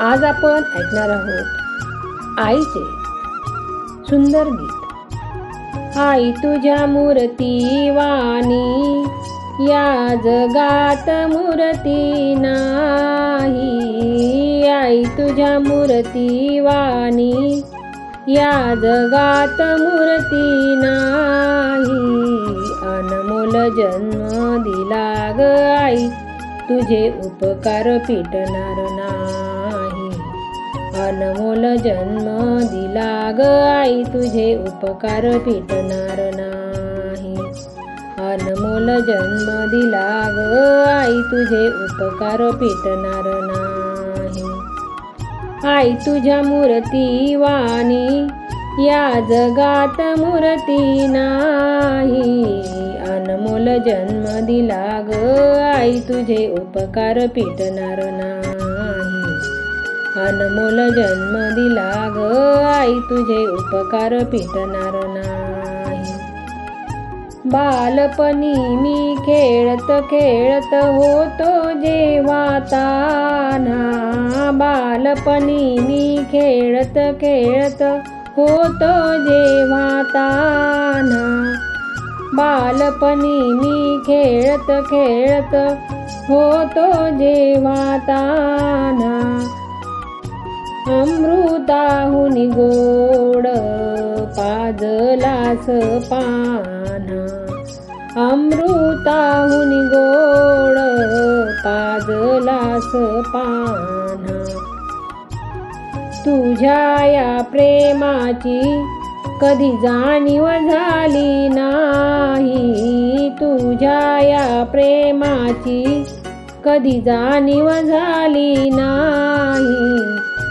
आज आपण ऐकणार आहोत आईचे सुंदर गीत. आई तुझ्या मूर्ती वाणी या जगात मूर्ती नाही. आई तुझ्या मूर्ती वाणी या जगात मूर्ती नाही. अनमोल जन्म दिला ग आई तुझे उपकार पिटणार नाही. अनमोल जन्म दिला ग आई तुझे उपकार पिटणार नाही. अनमोल जन्म दिला ग आई तुझे उपकार पिटणार नाही. आई तुझ्या मूर्ती वाणी या जगात मूर्ती नाही. अनमोल जन्म दिला ग आई तुझे उपकार पिटणार नाही. अनमोल जन्म दिला ग. आई तुझे उपकार पिटणार नाही. बालपणी मी खेळत खेळत होतो जेव्हा ताना बालपणी मी खेळत खेळत होतो जेव्हा ताना बालपणी मी खेळत खेळत होतो जेव्हा ताना अमृताहुनी गोड पाजलास पाना. अमृताहुनी गोड पाजलास पाना. तुझ्या या प्रेमाची कधी जाणीव झाली नाही. तुझ्या या प्रेमाची कधी जाणीव झाली नाही.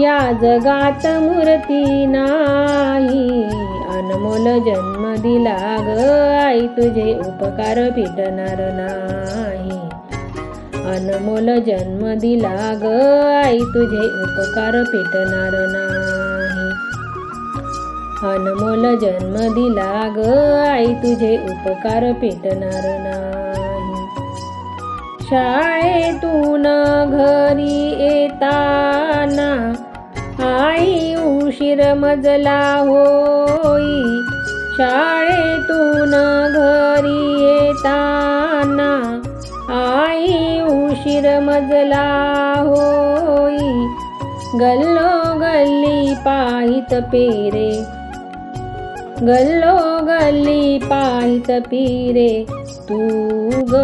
या जगात मूर्ती नाही. अनमोल जन्म दिला ग आई तुझे उपकार फिटणार नाही. अनमोल जन्म दिला ग आई तुझे उपकार फिटणार नाही. अनमोल जन्म दिला ग आई तुझे उपकार पेटणार नाही. शाळेतून घरी येताना आई उशीर मजला होई. शाळेतून घरी येताना आई उशीर मजला होई. गल्लो गल्ली पाहित पेरे. गल्लो गल्ली पाहित पिरे. तू ग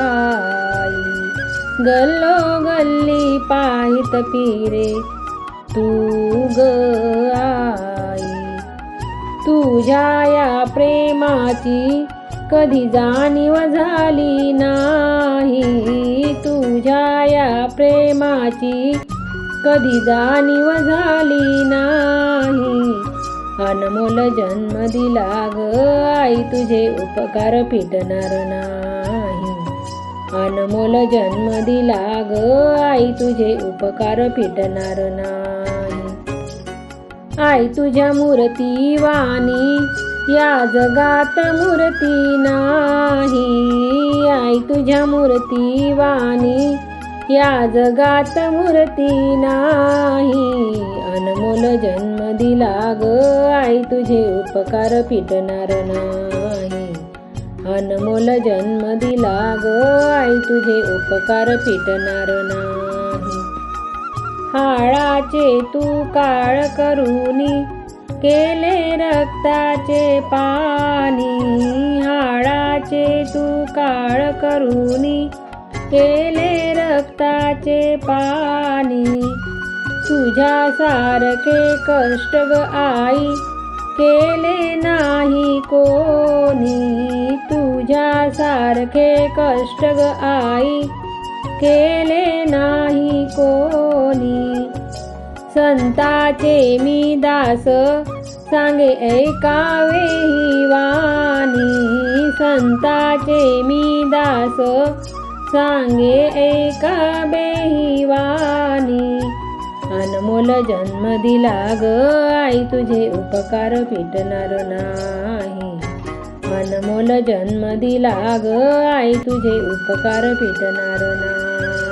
आई. गल्लो गल्ली पाहित पिरे. तू ग आई. तुझ्या या प्रेमाची कधी जाणीव झाली नाही. तुझ्या या प्रेमाची कधी जाणीव झाली नाही. अनमोल जन्म दिला ग आई तुझे उपकार फिटणार नाही. अनमोल जन्म दिला ग आई तुझे उपकार फिटणार नाही. आई तुझ्या मूर्ती वाणी. या जगात मूर्ती नाही. आई तुझ्या मूर्ती वाणी. या जगात मूर्ती नाही. अनमोल जन्म दिला ग. आई तुझे उपकार फिटणार नाही. अनमोल जन्म दिला ग. आई तुझे उपकार फिटणार नाही. हाळाचे तू काळ करूनी केले रक्ताचे पाणी. हाळाचे तू काळ करूनी केले रक्ताचे पाणी. तुझ्या सारखे कष्ट ग आई केले नाही कोणी. तुझ्या सारखे कष्ट ग आई केले नाही कोणी. संताचे मी दास. सांगे ऐकावे ही वाणी. संताचे मी दास. सांगे ऐकावे ही वाणी. अनमोल जन्म दिला ग आई तुझे उपकार पिटणार नाही. अनमोल जन्म दिला ग आई तुझे उपकार पिटणार नाही.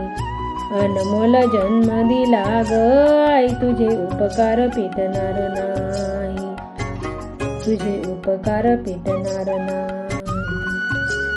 अनमोल जन्म दिला ग आई तुझे उपकार पेटणार नाही. तुझे उपकार पेटणार नाही.